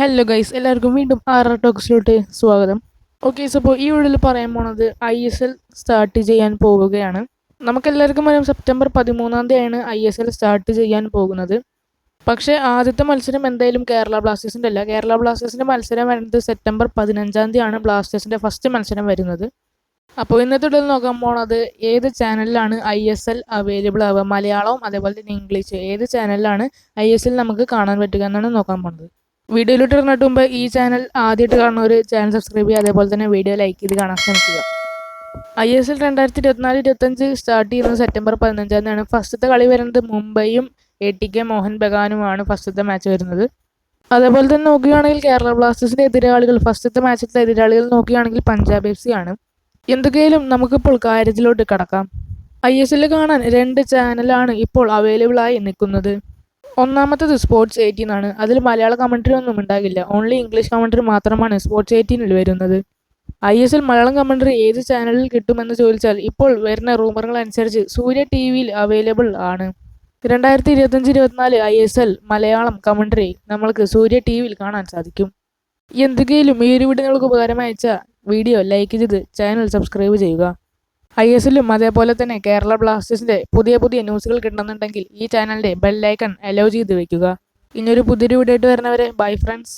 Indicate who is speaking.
Speaker 1: Hello guys എല്ലാവർക്കും വീണ്ടും R R ടോക്സിലോട്ട് സ്വാഗതം. ഓക്കെ സോ ഈ വീഡിയോയിൽ പറയാൻ പോണത് ഐ എസ് എൽ സ്റ്റാർട്ട് ചെയ്യാൻ പോവുകയാണ്. നമുക്കെല്ലാവർക്കും അറിയാം സെപ്റ്റംബർ പതിമൂന്നാം തീയതിയാണ് ഐ എസ് എൽ സ്റ്റാർട്ട് ചെയ്യാൻ പോകുന്നത്. പക്ഷേ ആദ്യത്തെ മത്സരം എന്തായാലും കേരള ബ്ലാസ്റ്റേഴ്സിന്റെ അല്ല. കേരള ബ്ലാസ്റ്റേഴ്സിന്റെ മത്സരം വരുന്നത് സെപ്റ്റംബർ പതിനഞ്ചാം തീയതിയാണ് ബ്ലാസ്റ്റേഴ്സിന്റെ ഫസ്റ്റ് മത്സരം വരുന്നത്. അപ്പോൾ ഇന്നത്തെ വീഡിയോയിൽ നോക്കാൻ പോണത് ഏത് ചാനലിലാണ് ഐ എസ് എൽ അവൈലബിൾ ആവുക? മലയാളവും അതേപോലെ തന്നെ ഇംഗ്ലീഷ് ഏത് ചാനലിലാണ് ഐ എസ് എൽ നമുക്ക് കാണാൻ പറ്റുക എന്നാണ് നോക്കാൻ പോണത്. വീഡിയോയിലോട്ട് ഇറങ്ങിട്ട് മുമ്പ് ഈ ചാനൽ ആദ്യമായിട്ട് കാണുന്ന ഒരു ചാനൽ സബ്സ്ക്രൈബ് ചെയ്യുക അതേപോലെ തന്നെ വീഡിയോ ലൈക്ക് ചെയ്ത് കാണാൻ ശ്രമിക്കുക. ഐ എസ് എൽ രണ്ടായിരത്തി ഇരുപത്തിനാല് ഇരുപത്തഞ്ച് സ്റ്റാർട്ട് ചെയ്യുന്നത് സെപ്റ്റംബർ പതിനഞ്ചാം തീയതിയാണ്. ഫസ്റ്റത്തെ കളി വരുന്നത് മുംബൈയും എ ടി കെ മോഹൻ ബഗാനുമാണ് ഫസ്റ്റത്തെ മാച്ച് വരുന്നത്. അതേപോലെ തന്നെ നോക്കുകയാണെങ്കിൽ കേരള ബ്ലാസ്റ്റേഴ്സിന്റെ എതിരാളികൾ ഫസ്റ്റത്തെ മാച്ചിലത്തെ എതിരാളികൾ നോക്കുകയാണെങ്കിൽ പഞ്ചാബ് എഫ് സി ആണ്. എന്തൊക്കെയാലും നമുക്കിപ്പോൾ കാര്യത്തിലോട്ട് കടക്കാം. ഐ എസ് എല്ലിൽ കാണാൻ രണ്ട് ചാനലാണ് ഇപ്പോൾ അവൈലബിൾ ആയി നിൽക്കുന്നത്. ഒന്നാമത്തത് സ്പോർട്സ് എയ്റ്റീൻ ആണ്. അതിൽ മലയാള കമൻട്രി ഒന്നും ഉണ്ടാകില്ല. ഓൺലി ഇംഗ്ലീഷ് കമൻട്രി മാത്രമാണ് സ്പോർട്സ് എയ്റ്റീനിൽ വരുന്നത്. I S L Malayalam commentary ഏത് ചാനലിൽ കിട്ടുമെന്ന് ചോദിച്ചാൽ ഇപ്പോൾ വരുന്ന റൂമറുകൾ അനുസരിച്ച് സൂര്യ ടി വിയിൽ അവൈലബിൾ ആണ്. രണ്ടായിരത്തി ഇരുപത്തഞ്ച് ഇരുപത്തിനാല് I S L Malayalam commentary നമ്മൾക്ക് സൂര്യ ടി വിയിൽ കാണാൻ സാധിക്കും. എന്തെങ്കിലും ഈ ഒരു വീഡിയോ നിങ്ങൾക്ക് ഉപകാരമായി വീഡിയോ ലൈക്ക് ചെയ്ത് ചാനൽ സബ്സ്ക്രൈബ് ചെയ്യുക. ഐ എസ് എല്ലും അതേപോലെ തന്നെ കേരള ബ്ലാസ്റ്റേഴ്സിന്റെ പുതിയ പുതിയ ന്യൂസുകൾ കിട്ടണമെന്നുണ്ടെങ്കിൽ ഈ ചാനലിന്റെ ബെല്ലൈക്കൺ അലോ ചെയ്ത് വെക്കുക. ഇനിയൊരു പുതിയൊരു വീഡിയോ ആയിട്ട് വരുന്നവരെ ബൈ ഫ്രണ്ട്സ്